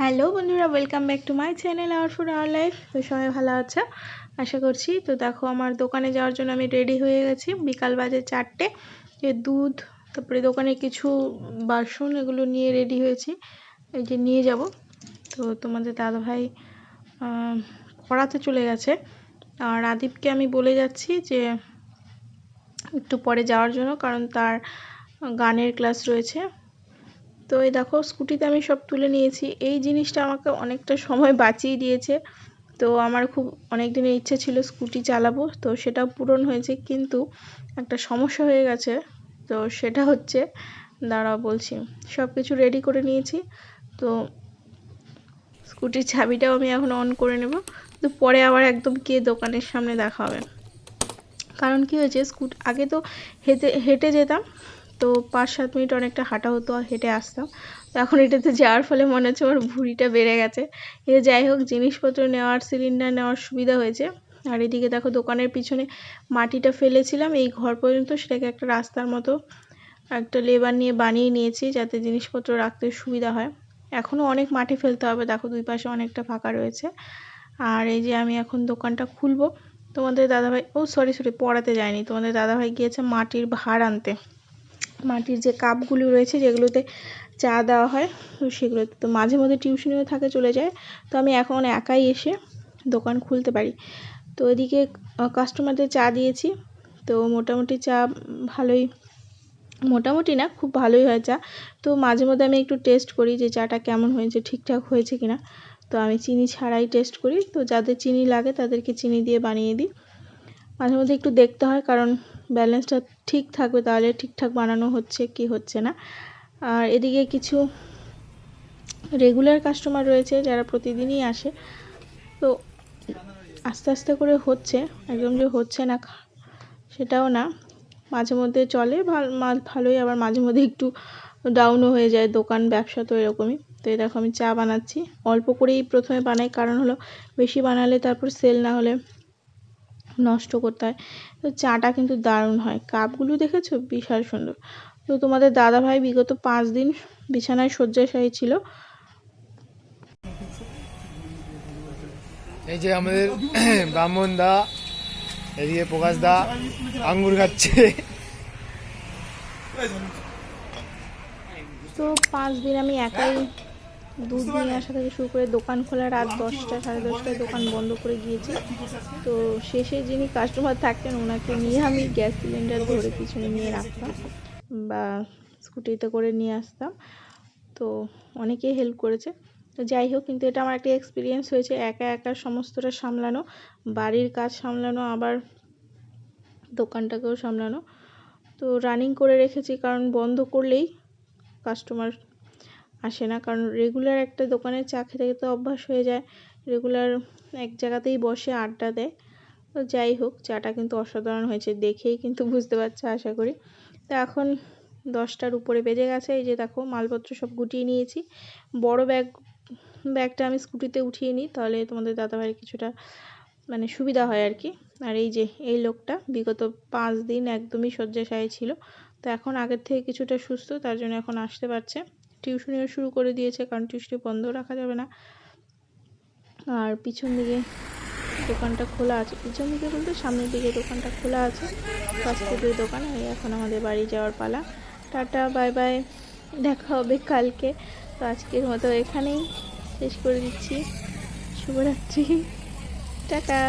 Hello বন্ধুরা welcome back to my channel our food our life তো সবাই ভালো আছে? আশা করছি, তো দেখো আমার দোকানে যাওয়ার জন্য আমি রেডি হয়ে গেছি। বিকাল বাজে চারটে, যে দুধ, তারপরে দোকানে কিছু বাসন এগুলো নিয়ে রেডি হয়েছি। এই যে নিয়ে যাব। তো তোমাদের দাদাভাই পড়াতে চলে গেছে। আর আদিবকে আমি বলে যাচ্ছি যে, একটু পরে যাওয়ার জন্য, কারণ তার গানের ক্লাস রয়েছে। তো এই দেখো স্কুটিতে আমি সব তুলে নিয়েছি। এই জিনিসটা আমাকে অনেকটা সময় বাঁচিয়ে দিয়েছে। তো আমার খুব অনেক দিনের ইচ্ছে ছিল স্কুটি চালাবো। তো সেটা পূরণ হয়েছে কিন্তু একটা সমস্যা হয়ে গেছে। তো সেটা হচ্ছে, দাঁড়াও বলছি, সব কিছু রেডি করে নিয়েছি। তো স্কুটির চাবিটাও আমি এখন অন করে নেব। তো পরে আবার একদম গিয়ে দোকানের সামনে দেখা হবে। কারণ কি হয়েছে, স্কুট, আগে তো হেঁটে হেঁটে যেতাম তো পাঁচ সাত মিনিট অনেকটা হাঁটা হতো হেঁটে আসতাম। তো এখন এটাতে যাওয়ার ফলে মনে হচ্ছে আমার ভুঁড়িটা বেড়ে গেছে। এ যাই হোক, জিনিসপত্র নেওয়ার সিলিন্ডার নেওয়ার সুবিধা হয়েছে। আর এদিকে দেখো, দোকানের পিছনে মাটিটা ফেলেছিলাম। এই ঘর পর্যন্ত সেটাকে একটা রাস্তার মতো একটা লেবার নিয়ে বানিয়ে নিয়েছি যাতে জিনিসপত্র রাখতে সুবিধা হয়। এখনও অনেক মাটি ফেলতে হবে। দেখো, দুই পাশে অনেকটা ফাঁকা রয়েছে। আর এই যে আমি এখন দোকানটা খুলবো। তোমাদের দাদাভাই, ও সরি সরি পড়াতে যায়নি। তোমাদের দাদাভাই গিয়েছে মাটির ভাড় আনতে। মাটির যে কাপগুলো রয়েছে যেগুলোতে চা দেওয়া হয় তো সেগুলোতে তো মাঝে মধ্যে টিউশনিও থাকে চলে যায়। তো আমি এখন একাই এসে দোকান খুলতে পারি। তো এদিকে কাস্টমারদের চা দিয়েছি। তো মোটামুটি চা ভালোই, মোটামুটি না, খুব ভালোই হয় চা। তো মাঝে মধ্যে আমি একটু টেস্ট করি যে চাটা কেমন হয়েছে, ঠিকঠাক হয়েছে কিনা। তো আমি চিনি ছাড়াই টেস্ট করি। তো যাদের চিনি লাগে তাদেরকে চিনি দিয়ে বানিয়ে দিই। মাঝে মধ্যে একটু দেখতে হয় কারণ ব্যালেন্সটা ঠিক থাকবে, তাহলে ঠিকঠাক বানানো হচ্ছে কি হচ্ছে না। আর এদিকে কিছু রেগুলার কাস্টমার রয়েছে যারা প্রতিদিনই আসে। তো আস্তে আস্তে করে হচ্ছে, একদম যে হচ্ছে না, সেটাও না। মাঝে মধ্যে চলে, ভালো ভালোই, আবার মাঝে মধ্যে একটু ডাউনও হয়ে যায়, দোকান, ব্যবসা তো এরকমই। তো এই দেখো আমি চা বানাচ্ছি। অল্প করেই প্রথমে বানাই, কারণ হলো বেশি বানালে তারপর সেল না হলে নষ্ট করতে হয়। তো চাটা কিন্তু দারুণ হয়। কাপগুলো দেখেছ? বিশাল সুন্দর। তো তোমাদের দাদাভাই বিগত পাঁচ দিন বিছানায় শয্যাশায়ী ছিল। এই যে আমাদের ব্রাহ্মণ দা এদিকে প্রকাশ দা আঙ্গুর খাচ্ছে। তো পাঁচ দিন আমি একাই দুধ নিয়ে আসা থেকে শুরু করে দোকান খোলা রাত দশটা সাড়ে দশটায় দোকান বন্ধ করে গিয়েছি। তো শেষে যিনি কাস্টমার থাকতেন ওনাকে নিয়ে আমি গ্যাস সিলিন্ডার ধরে পিছনে নিয়ে রাখতাম বা স্কুটিতে করে নিয়ে আসতাম। তো অনেকেই হেল্প করেছে। তো যাই হোক কিন্তু এটা আমার একটা এক্সপিরিয়েন্স হয়েছে। একা একা সমস্তটা সামলানো বাড়ির কাজ সামলানো আবার দোকানটাকেও সামলানো। তো রানিং করে রেখেছি কারণ বন্ধ করলেই কাস্টমার আসে না। কারণ রেগুলার একটা দোকানের চা খেতে খেতে অভ্যাস হয়ে যায়। রেগুলার এক জায়গাতেই বসে আড্ডা দেয়। তো যাই হোক, চাটা কিন্তু অসাধারণ হয়েছে দেখেই কিন্তু বুঝতে পারছে আশা করি। তো এখন দশটার উপরে বেজে গেছে। এই যে দেখো, মালপত্র সব গুটিয়ে নিয়েছি। বড় ব্যাগ, ব্যাগটা আমি স্কুটিতে উঠিয়ে নিই, তাহলে তোমাদের দাদাভাইয়ের কিছুটা মানে সুবিধা হয় আর কি। আর এই যে, এই লোকটা বিগত পাঁচ দিন একদমই শয্যাশায়ী ছিল। তো এখন আগের থেকে কিছুটা সুস্থ, তার জন্য এখন আসতে পারছে। টিউশনিও শুরু করে দিয়েছে, কারণ টিউশনি বন্ধ রাখা যাবে না। আর পিছন দিকে দোকানটা খোলা আছে। পিছন দিকে বলতে সামনের দিকে দোকানটা খোলা আছে। ফাস্টফুডের দোকান। এখন আমাদের বাড়ি যাওয়ার পালা। Tata, bye bye. দেখা হবে কালকে। তো আজকের মতো এখানেই শেষ করে দিচ্ছি। শুভরাত্রি। টাটা।